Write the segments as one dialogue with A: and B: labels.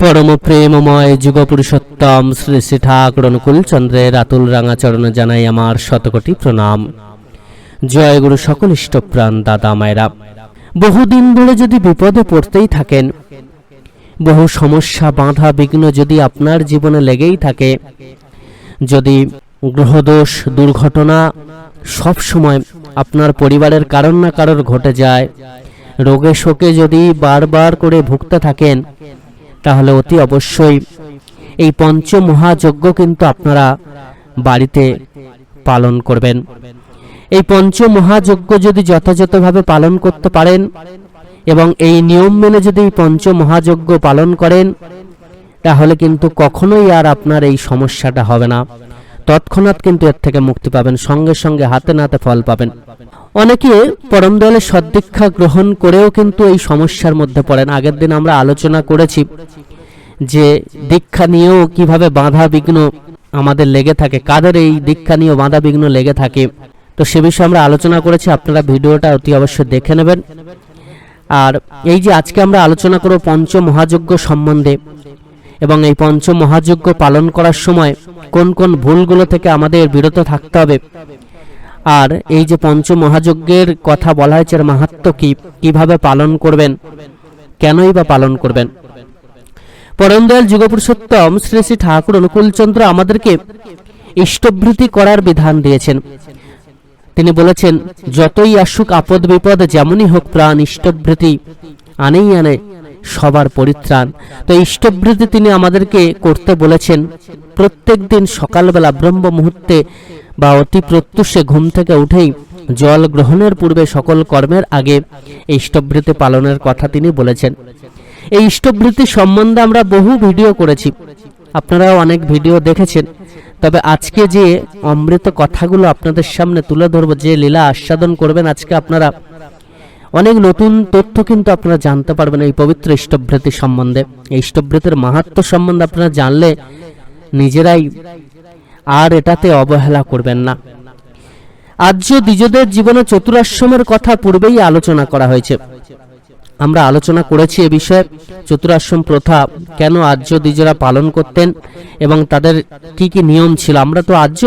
A: পরম প্রেমময় যুগপুরুষোত্তম শ্রী শ্রী ঠাকুর অনুকূল চন্দ্রের আতুল রাঙা জানাই আমার শতকোটি প্রণাম। জয় গুরু সকল ইষ্টপ্রাণ দাদা মায়েরা। বহুদিন ধরে যদি বিপদে পড়তেই থাকেন, বহু সমস্যা, বাধা, বিঘ্ন যদি আপনার জীবনে লেগেই থাকে, যদি গ্রহদোষ, দুর্ঘটনা সব সময় আপনার পরিবারের কারণ না কারোর ঘটে যায়, রোগে শোকে যদি বারবার করে ভুগতে থাকেন তাহলে অতি অবশ্যই এই পঞ্চ মহাযজ্ঞ কিন্তু আপনারা বাড়িতে পালন করবেন। এই পঞ্চ মহাযজ্ঞ যদি যথাযথভাবে পালন করতে পারেন এবং এই নিয়ম মেনে যদি এই পঞ্চ মহাযজ্ঞ পালন করেন, তাহলে কিন্তু কখনোই আর আপনার এই সমস্যাটা হবে না। তৎক্ষণাৎ কিন্তু এর থেকে মুক্তি পাবেন, সঙ্গে সঙ্গে হাতে নাতে ফল পাবেন। অনেকে পরম দয়ালের সদ্দীক্ষা গ্রহণ করেও কিন্তু এই সমস্যার মধ্যে পড়েন। আগের দিন আমরা আলোচনা করেছি যে দীক্ষা নিয়েও কীভাবে বাধা বিঘ্ন আমাদের লেগে থাকে, কাদের এই দীক্ষা নিয়েও বাধা বিঘ্ন লেগে থাকে। তো সে বিষয়ে আমরা আলোচনা করেছি, আপনারা ভিডিওটা অতি অবশ্যই দেখে নেবেন। আর এই যে আজকে আমরা আলোচনা করব পঞ্চ মহাযজ্ঞ সম্বন্ধে এবং এই পঞ্চ মহাযজ্ঞ পালন করার সময় কোন কোন ভুলগুলো থেকে আমাদের বিরত থাকতে হবে? আর এই যে পঞ্চ মহাযজ্ঞের কথা বলা হয়েছে এর মাহাত্ম কি? কীভাবে পালন করবেন? কেনই বা পালন করবেন? পরম দয়াল যুগপুরুষোত্তম শ্রী শ্রী ঠাকুর অনুকূলচন্দ্র আমাদেরকে ইষ্টভৃতি করার বিধান দিয়েছেন। তিনি বলেছেন, যতই আসুক আপদ বিপদ যেমনই হোক প্রাণ ইষ্টভৃতি আনেই আনে। সবার পরিত্রাণ। তো ইষ্টভৃতি তিনি আমাদেরকে করতে বলেছেন। প্রত্যেক দিন সকালবেলা ব্রহ্ম মুহূর্তে বা অতি প্রত্যুষে ঘুম থেকে উঠেই জল গ্রহণের পূর্বে সকল কর্মের আগে এই ইষ্টভৃতি পালনের কথা তিনি বলেছেন। এই ইষ্টভৃতি সম্বন্ধে আমরা বহু ভিডিও করেছি। আপনারাও অনেক ভিডিও দেখেছেন। তবে আজকে যে অমৃত কথাগুলো আপনাদের সামনে তুলে ধরবো, যে লীলা আস্বাদন করবেন আজকে আপনারা অনেক নতুন তথ্য কিন্তু আপনারা জানতে পারবেন এই পবিত্র ইষ্টভৃতি সম্বন্ধে। এই ইষ্টভৃতির মাহাত্ম সম্বন্ধে আপনারা জানলে নিজেরাই আর এটাতে অবহেলা করবেন না। আর্য দ্বিজদের জীবনে চতুরাশ্রমের কথা পূর্বেই আলোচনা করা হয়েছে। আমরা আলোচনা করেছি এ বিষয়ে, চতুরাশ্রম প্রথা, কেন আর্য দ্বিজরা পালন করতেন এবং তাদের কি কি নিয়ম ছিল। আমরা তো আর্য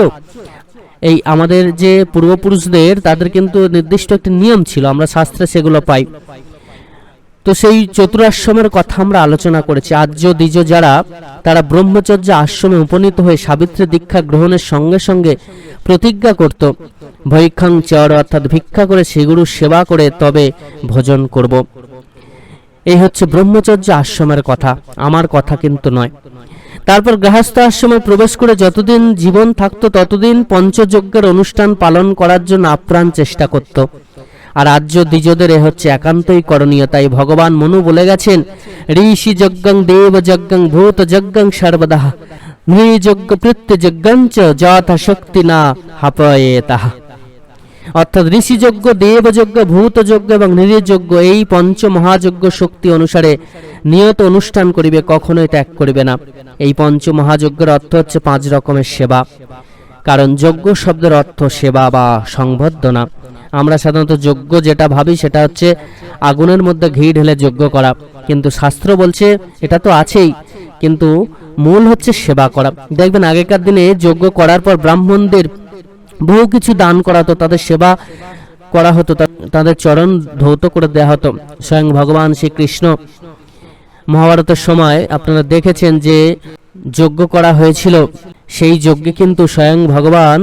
A: এই আমাদের যে পূর্বপুরুষদের, তাদের কিন্তু নির্দিষ্ট একটি নিয়ম ছিল, আমরা শাস্ত্রে সেগুলো পাই। তো সেই চতুরাশ্রমের কথা আমরা আলোচনা করেছি। আর্য, দ্বিজ যারা, তারা ব্রহ্মচর্য আশ্রমে উপনীত হয়ে সাবিত্রী দীক্ষা গ্রহণের সঙ্গে সঙ্গে প্রতিজ্ঞা করত ভৈক্ষাং চর অর্থাৎ ভিক্ষা করে শ্রীগুরু সেবা করে তবে ভোজন করব। এই হচ্ছে ব্রহ্মচর্য আশ্রমের কথা। আমার কথা কিন্তু নয়। তারপর গৃহস্থ আশ্রমে প্রবেশ করে যতদিন জীবন থাকতো ততদিন পঞ্চযজ্ঞের অনুষ্ঠান পালন করার জন্য আপ্রাণ চেষ্টা করত। আর আর্য দ্বিজদের এ হচ্ছে একান্তই করণীয়, তাই ভগবান মনু বলে গেছেন, ঋষি যজ্ঞং দেব যজ্ঞং ভূত যজ্ঞং সর্বদা নৃযজ্ঞ প্রত্যে যজ্ঞঞ্চ যথাশক্তি না হাপয়ে তাহা অর্থাৎ ঋষিযজ্ঞ, দেবযজ্ঞ, ভূতযজ্ঞ এবং নিরযজ্ঞ এই পঞ্চ মহাযজ্ঞ শক্তি অনুসারে নিয়ত অনুষ্ঠান করিবে, কখনোই ত্যাগ করিবে না। এই পঞ্চ মহাযজ্ঞের অর্থ হচ্ছে পাঁচ রকমের সেবা। কারণ যজ্ঞ শব্দের অর্থ সেবা বা সংবর্ধনা। আমরা সাধারণত যজ্ঞ যেটা ভাবি সেটা হচ্ছে আগুনের মধ্যে ঘি ঢেলে যজ্ঞ করা। কিন্তু শাস্ত্র বলছে এটা তো আছেই, কিন্তু মূল হচ্ছে সেবা করা। দেখবেন আগেকার দিনে যজ্ঞ করার পর ব্রাহ্মণদের বহু কিছু দান করা হতো, তাদের সেবা করা হতো তাদের চরণ ধৌত করে দেওয়া হতো। স্বয়ং ভগবান শ্রীকৃষ্ণ মহাভারতের সময় আপনারা দেখেছেন যে যজ্ঞ করা হয়েছিল। সেই যজ্ঞে কিন্তু স্বয়ং ভগবান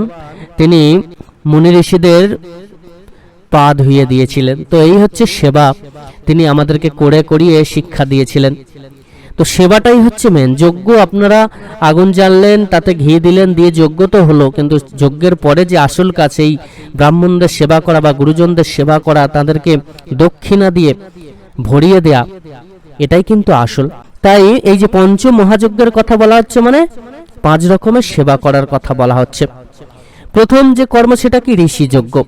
A: তিনি মুনি ঋষিদের পা ধুইয়ে দিয়েছিলেন। তো এই হচ্ছে সেবা। তিনি আমাদেরকে করে করিয়ে শিক্ষা দিয়েছিলেন। তো সেবাটাই হচ্ছে মেন যজ্ঞ আপনারা আগুন জ্বাললেন, তাতে ঘি দিলেন, দিয়ে যজ্ঞ তো হলো, কিন্তু যজ্ঞের পরে যে আসল কাজ, এই ব্রাহ্মণদের সেবা করা বা গুরুজনদের সেবা করা, তাদেরকে দক্ষিণা দিয়ে ভরিয়ে দেয়া, এটাই কিন্তু আসল। তাই এই যে পঞ্চ মহাযজ্ঞের কথা বলা হচ্ছে মানে পাঁচ রকমের সেবা করার কথা বলা হচ্ছে। প্রথম যে কর্ম সেটা কি? ঋষি যজ্ঞ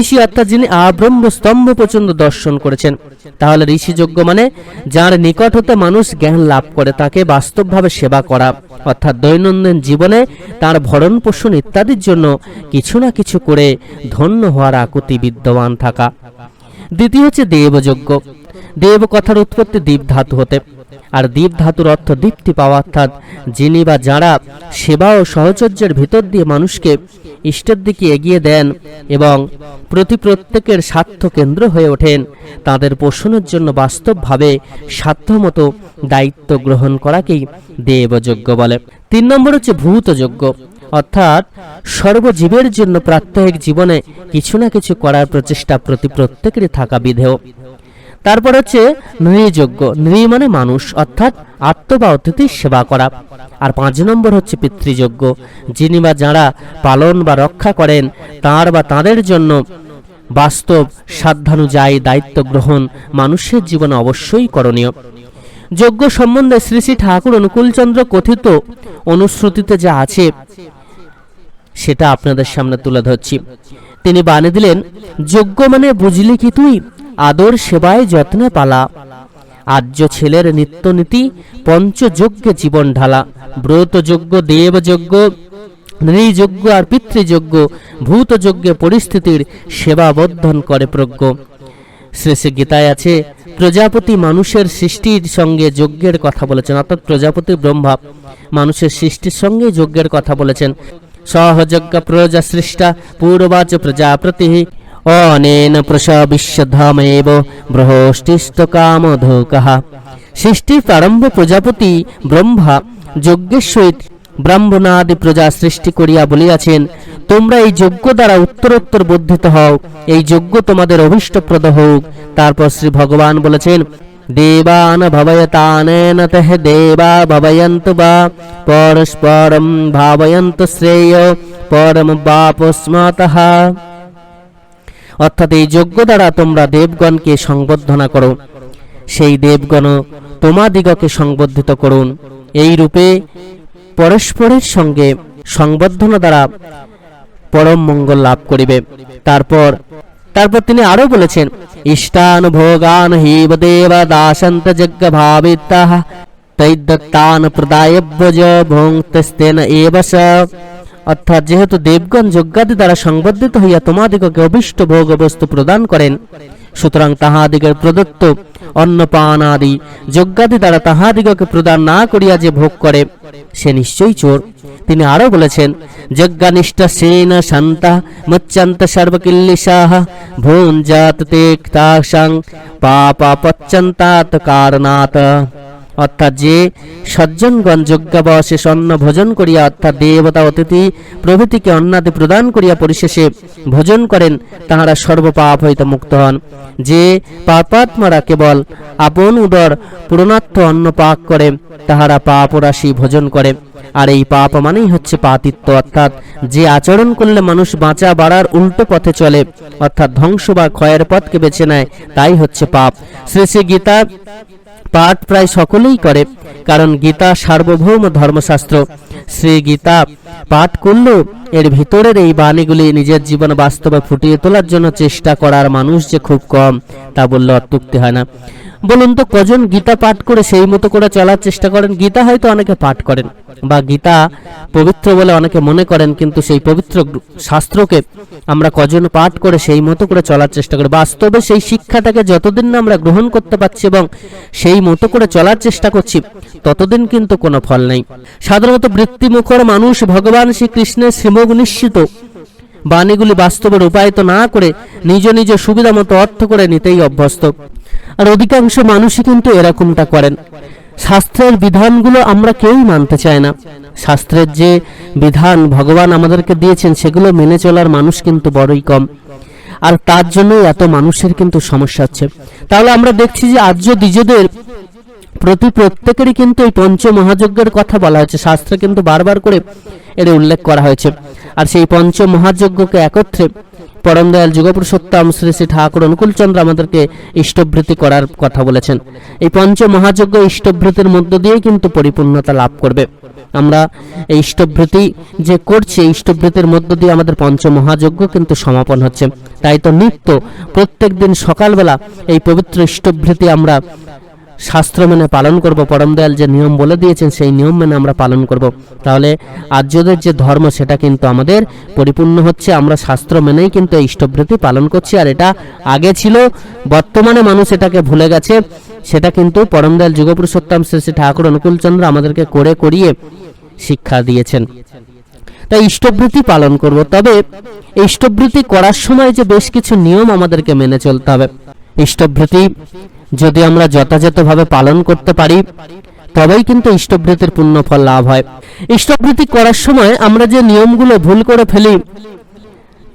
A: ঋষি অর্থাৎ যিনি আব্রহ্ম স্তম্ভ পর্যন্ত দর্শন করেছেন। তাহলে ঋষি যজ্ঞ মানে যার নিকট হতে মানুষ জ্ঞান লাভ করে, তাকে বাস্তবভাবে সেবা করা। অর্থাৎ দৈনন্দিন জীবনে তার ভরণ পোষণ ইত্যাদির জন্য কিছু না কিছু করে ধন্য হওয়ার আকুতি বিদ্যমান থাকা। দ্বিতীয় হচ্ছে দেবযজ্ঞ। দেব কথার উৎপত্তি দীপ ধাতু হতে। আর দীপ ধাতুর অর্থ দীপ্তি পাওয়া, অর্থাৎ যিনি বা যারা সেবা ও সহচর্যের ভিতর দিয়ে মানুষকে ইষ্টের দিকে এগিয়ে দেন এবং প্রতি প্রত্যেকের স্বার্থ কেন্দ্র হয়ে ওঠেন, তাদের পোষণের জন্য বাস্তবভাবে সাধ্যমতো দায়িত্ব গ্রহণ করাকেই দেবযজ্ঞ বলে। তিন নম্বর হচ্ছে ভূতযজ্ঞ, অর্থাৎ সর্বজীবের জন্য প্রাত্যহিক জীবনে কিছু না কিছু করার প্রচেষ্টা প্রতি প্রত্যেকেরই থাকা বিধেয়। তারপর হচ্ছে নৃযজ্ঞ। নৃ মানে মানুষ, অর্থাৎ আত্ম বা অতিথির সেবা করা। আর পাঁচ নম্বর হচ্ছে পিতৃযজ্ঞ। যিনি বা যারা পালন বা রক্ষা করেন, তাঁর বা তাঁদের জন্য বাস্তব, সাধ্যানুযায়ী দায়িত্ব গ্রহণ মানুষের জীবনে অবশ্যই করণীয়। যজ্ঞ সম্বন্ধে শ্রী শ্রী ঠাকুর অনুকূলচন্দ্র কথিত অনুশ্রুতিতে যা আছে, সেটা আপনাদের সামনে তুলে ধরছি। তিনি বানিয়ে দিলেন, যজ্ঞ মানে বুঝলি কি তুই? আদর সেবায় যত্নে পালা। আর্য ছেলের নিত্যনীতি পঞ্চযজ্ঞে জীবন ঢালা। ব্রতযজ্ঞ, দেবযজ্ঞ, নৃযজ্ঞ আর পিতৃযজ্ঞ ভূতযজ্ঞে পরিস্থিতির সেবা করে প্রজ্ঞ। শ্রী গীতায় আছে, প্রজাপতি মানুষের সৃষ্টির সঙ্গে যজ্ঞের কথা বলেছেন। অর্থাৎ প্রজাপতি ব্রহ্মা মানুষের সৃষ্টির সঙ্গে যজ্ঞের কথা বলেছেন। সহযজ্ঞ প্রজা সৃষ্টা, পূর্বাচ প্রজাপতি অনেন প্রসবিশ্বধামেব বৃহষ্টিষ্ট কামধোকः। সৃষ্টির প্রারম্ভ প্রজাপতি ব্রহ্মা যজ্ঞের সহিত ব্রাহ্মণাদি প্রজা সৃষ্টি করিয়া বলিয়াছেন, তোমরা এই যজ্ঞ দ্বারা উত্তরোত্তর বর্ধিত হও, এই যজ্ঞ তোমাদের অভিষ্টপ্রদ হোক। তারপর শ্রী ভগবান বলেছেন, দেবান ভবয়তানেন তহ দেবা ভবয়ন্ত বা, পরস্পরম ভাবয়ন্ত শ্রেয়, পরম বাপস্মাতঃ। অর্থাৎ এই যজ্ঞ দ্বারা তোমরা দেবগণকে সংবর্ধনা করো। সেই দেবগণ তোমাদিগকে সংবর্ধিত করুন। এই রূপে পরস্পরের সঙ্গে সংবর্ধনা দ্বারা পরম মঙ্গল লাভ করিবে। তারপর তারপর তিনি আরও বলেছেন ইষ্টান ভোগান হিব দেব দাসন্ত যজ্ঞ ভাবিতাহ তৈদত্তান প্রদায়ব্যজ ভোংতেস্তেন এব স অর্থাৎ যেহেতু দেবগণ যজ্ঞাদি দ্বারা সংবর্ধিত হইয়া তোমাদিগকে অভিষ্ট ভোগ বস্তু প্রদান করেন, সুতরাং তাহাদিগের প্রদত্ত অন্নপান আদি যজ্ঞাদি দ্বারা তাহাদিগকে প্রদান না করিয়া যে ভোগ করে, সে নিশ্চয়ই চোর। তিনি আরও বলেছেন, যজ্ঞানিষ্ঠ সেন শান্তা মুচ্যন্ত সর্বকিল্লিশাহ ভুঞ্জাত তেক্তাশং পাপা পচ্যন্তাত কারণাত। অর্থাৎ যে সজ্জনগণ যজ্ঞাবশেষ অন্ন ভোজন করিয়া অর্থাৎ দেবতা, অতিথি প্রভৃতিকে অন্নাদি প্রদান করিয়া পরিশেষে ভোজন করেন, তাহারা সর্বপাপ হইতে মুক্ত হন। যে পাপাত্মারা কেবল আপন উদর পূর্ণার্থ অন্ন পাক করে, তাহারা পাপ রাশি ভোজন করে। আর এই পাপ মানেই হচ্ছে পাতিত্ব, অর্থাৎ যে আচরণ করলে মানুষ বাঁচা বাড়ার উল্টো পথে চলে, অর্থাৎ ধ্বংস বা ক্ষয়ের পথকে বেছে নেয়, তাই হচ্ছে পাপ। শ্রী শ্রী গীতা পাঠ প্রায় সকলেই করে কারণ গীতা সার্বভৌম ধর্মশাস্ত্র। শ্রী গীতা পাঠ করলেও এর ভিতরের এই বাণীগুলি নিজের জীবন বাস্তবে ফুটিয়ে তোলার জন্য চেষ্টা করার মানুষ যে খুব কম, তা বললে অত্যুক্তি হয় না। বলুন তো, কজন গীতা পাঠ করে সেই মতো করে চলার চেষ্টা করেন? গীতা হয়তো অনেকে পাঠ করেন বা গীতা পবিত্র বলে অনেকে মনে করেন, কিন্তু সেই পবিত্র শাস্ত্রকে আমরা কজন পাঠ করে সেই মতো করে চলার চেষ্টা করি। বাস্তবে সেই শিক্ষাটাকে যতদিন না আমরা গ্রহণ করতে পারছি এবং সেই মতো করে চলার চেষ্টা করছি, ততদিন কিন্তু কোনো ফল নেই। সাধারণত বৃত্তিমুখর মানুষ ভগবান শ্রীকৃষ্ণের শ্রীমুখ নিশ্চিত। বাণীগুলি বাস্তবে রূপায়িত না করে নিজ নিজ সুবিধা মতো অর্থ করে নিতেই অভ্যস্ত। আর অধিকাংশ মানুষই কিন্তু এরকমটা করেন। শাস্ত্রের বিধানগুলো আমরা কেউই মানতে চাই না। শাস্ত্রের যে বিধান ভগবান আমাদেরকে দিয়েছেন, সেগুলো মেনে চলার মানুষ কিন্তু বড়ই কম। আর তার জন্যই এত মানুষের কিন্তু সমস্যা হচ্ছে। তাহলে আমরা দেখছি যে আর্য দ্বিজদের প্রতি প্রত্যেকেরই কিন্তু এই পঞ্চ মহাযজ্ঞের কথা বলা হয়েছে। শাস্ত্রে কিন্তু বারবার করে এর উল্লেখ করা হয়েছে। আর সেই পঞ্চ মহাযজ্ঞকে একত্রে পরম দয়াল যুগপুরুষোত্তম শ্রী শ্রী ঠাকুর অনুকূলচন্দ্র আমাদেরকে ইষ্টভৃতি করার কথা বলেছেন। এই পঞ্চ মহাযজ্ঞ ইষ্টভৃতির মধ্য দিয়েই কিন্তু পরিপূর্ণতা লাভ করবে। আমরা এই ইষ্টভৃতি যে করছি ইষ্টভৃতির মধ্য দিয়ে আমাদের পঞ্চ মহাযজ্ঞ কিন্তু সমাপন হচ্ছে। তাই তো নিত্য প্রত্যেক দিন সকালবেলা এই পবিত্র ইষ্টভৃতি আমরা শাস্ত্র মেনে পালন করব, পরম দয়াল যে নিয়ম বলে দিয়েছেন, সেই নিয়ম মেনে আমরা পালন করব। তাহলে আর্যদের যে ধর্ম, সেটা কিন্তু আমাদের পরিপূর্ণ হচ্ছে। আমরা শাস্ত্র মেনেই কিন্তু এই ইষ্টভৃতি পালন করছি, আর এটা আগে ছিল। বর্তমানে মানুষ এটাকে ভুলে গেছে। সেটা কিন্তু পরম দয়াল যুগপুরুষোত্তম শ্রী শ্রী ঠাকুর অনুকূলচন্দ্র আমাদেরকে করে করিয়ে শিক্ষা দিয়েছেন। তাই ইষ্টভৃতি পালন করব। তবে ইষ্টভৃতি করার সময় যে বেশ কিছু নিয়ম আমাদেরকে মেনে চলতে হবে। ইষ্টভৃতি যদি আমরা যথাযথভাবে পালন করতে পারি, তবেই কিন্তু ইষ্টভৃতির পূর্ণ ফল লাভ হয়। ইষ্টভৃতি করার সময় আমরা যে নিয়মগুলো ভুল করে ফেলি,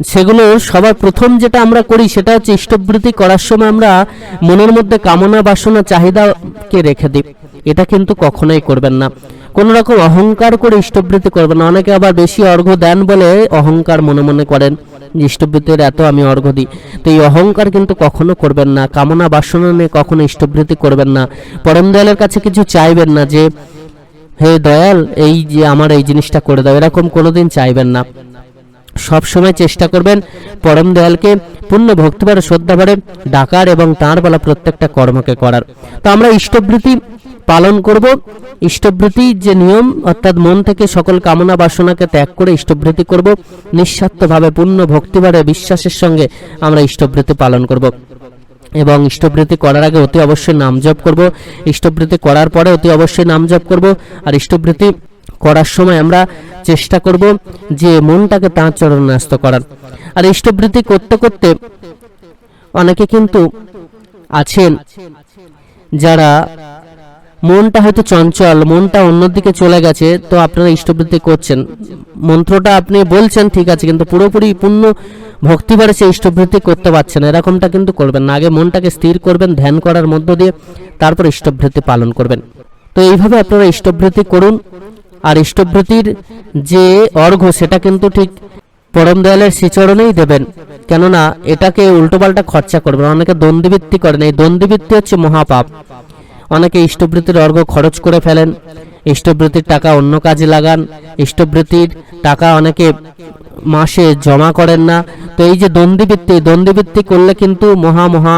A: সেগুলো সবার প্রথম যেটা আমরা করি, সেটা হচ্ছে ইষ্টবৃত্তি করার সময় আমরা মনের মধ্যে কামনা, বাসনা, চাহিদাকে রেখে দিই। এটা কিন্তু কখনোই করবেন না। কোন রকম অহংকার করে ইষ্টবৃত্তি করবেন না। অনেকে আবার বেশি অর্ঘ্য দেন বলে অহংকার মনে মনে করেন। ইষ্টবৃত্তির এত আমি অর্ঘ্য দিই। তো এই অহংকার কিন্তু কখনো করবেন না, কামনা বাসনা নিয়ে কখনো ইষ্টবৃত্তি করবেন না। পরম দয়ালের কাছে কিছু চাইবেন না যে, হে দয়াল, এই যে আমার এই জিনিসটা করে দাও। এরকম কোনোদিন চাইবেন না। সব সময় চেষ্টা করবেন পরম দয়ালকে পূর্ণ ভক্তিবার শ্রদ্ধাভরে ডাকার এবং তাঁর বলা প্রত্যেকটা কর্মকে করার। তো আমরা ইষ্টবৃত্তি পালন করব। ইষ্টবৃত্তি যে নিয়ম, অর্থাৎ মন থেকে সকল কামনা বাসনাকে ত্যাগ করে ইষ্টবৃত্তি করব। নিঃস্বার্থভাবে পূর্ণ ভক্তিবারে বিশ্বাসের সঙ্গে আমরা ইষ্টবৃত্তি পালন করব। এবং ইষ্টবৃত্তি করার আগে অতি অবশ্যই নাম জপ করব। ইষ্টবৃত্তি করার পরে অতি অবশ্যই নাম জপ করব। আর ইষ্টবৃত্তি করার সময় আমরা চেষ্টা করব যে মনটাকে তাঁর চরণে ন্যস্ত করার। আর ইষ্টবৃত্তি করতে করতে অনেকে কিন্তু আছেন যারা মনটা হয়তো চঞ্চল, মনটা অন্যদিকে চলে গেছে, তো আপনারা ইষ্টবৃত্তি করছেন। মন্ত্রটা আপনি বলছেন, ঠিক আছে, কিন্তু পুরোপুরি পূর্ণ ভক্তিভারে সে ইষ্টবৃত্তি করতে পারছেন এরকমটা কিন্তু করবেন না। আগে মনটাকে স্থির করবেন, ধ্যান করার মধ্য দিয়ে তারপর ইষ্টবৃত্তি পালন করবেন। তো এইভাবে আপনারা ইষ্টবৃত্তি করুন। আর ইষ্টবৃত্তির যে অর্ঘ্য সেটা কিন্তু ঠিক পরম দয়ালের শ্রীচরণেই দেবেন। কেননা, এটাকে উল্টোপাল্টা খরচা করবেন। অনেকে দ্বন্দ্ববৃত্তি করেন। এই দ্বন্দ্ববৃত্তি হচ্ছে মহাপাপ। অনেকে ইষ্টবৃত্তির অর্ঘ খরচ করে ফেলেন, ইষ্টবৃত্তির টাকা অন্য কাজে লাগান, ইষ্টবৃত্তির টাকা অনেকে মাসে জমা করেন না। তো এই যে দ্বন্দ্ববৃত্তি দ্বন্দ্ববৃত্তি করলে কিন্তু মহা মহা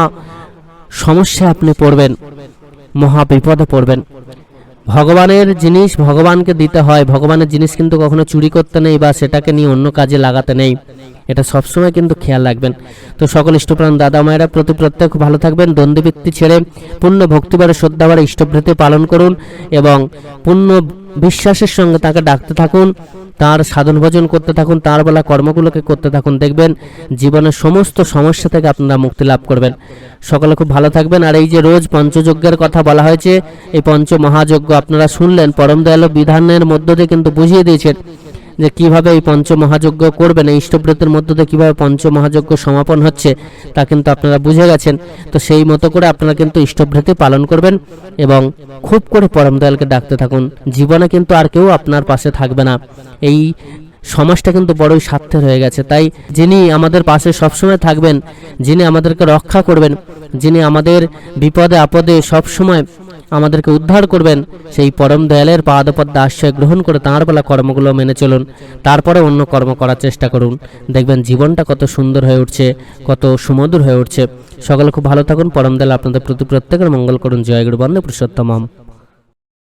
A: সমস্যা আপনি পড়বেন, মহা বিপদে পড়বেন। ভগবানের জিনিস ভগবানকে দিতে হয়। ভগবানের জিনিস কিন্তু কখনো চুরি করতে নেই বা সেটাকে নিয়ে অন্য কাজে লাগাতে নেই। এটা সবসময় কিন্তু খেয়াল রাখবেন। তো সকল ইষ্টপ্রাণ দাদা মায়েরা প্রতি প্রত্যেক ভালো থাকবেন দ্বন্দ্ববৃত্তি ছেড়ে পূর্ণ ভক্তিবারে শ্রদ্ধাবারে ইষ্টভৃতি পালন করুন এবং পূর্ণ বিশ্বাসের সঙ্গে তাকে ডাকতে থাকুন, তার সাধন ভজন করতে থাকুন, তার বেলা কর্মগুলোকে করতে থাকুন, দেখবেন জীবনের সমস্ত সমস্যা থেকে আপনারা মুক্তি লাভ করবেন। সকলে খুব ভালো থাকবেন। আর এই যে রোজ পঞ্চযজ্ঞের কথা বলা হয়েছে, এই পঞ্চ মহাযজ্ঞ আপনারা শুনলেন, পরম দয়াল বিধানের মধ্য দিয়ে কিন্তু বুঝিয়ে দিয়েছেন যে কীভাবে এই পঞ্চ মহাযজ্ঞ করবেন, এই ইষ্টব্রতের মধ্য দিয়ে কীভাবে পঞ্চ মহাযজ্ঞ সমাপন হচ্ছে, তা কিন্তু আপনারা বুঝে গেছেন। তো সেই মতো করে আপনারা কিন্তু ইষ্টব্রতি পালন করবেন এবং খুব করে পরম দয়ালকে ডাকতে থাকুন। জীবনে কিন্তু আর কেউ আপনার পাশে থাকবে না। এই সমাজটা কিন্তু বড়ই স্বার্থের হয়ে গেছে। তাই যিনি আমাদের পাশে সবসময় থাকবেন, যিনি আমাদেরকে রক্ষা করবেন যিনি আমাদের বিপদে আপদে সবসময় আমাদেরকে উদ্ধার করবেন, সেই পরম দয়ালের পাদপদ্মা আশ্রয় গ্রহণ করে তাঁর বেলা কর্মগুলো মেনে চলুন। তারপরে অন্য কর্ম করার চেষ্টা করুন। দেখবেন জীবনটা কত সুন্দর হয়ে উঠছে, কত সুমধুর হয়ে উঠছে। সকলে খুব ভালো থাকুন। পরম দয়াল আপনাদের প্রতি প্রত্যেকের মঙ্গল করুন। জয় গুরু বন্দে পুরুষোত্তম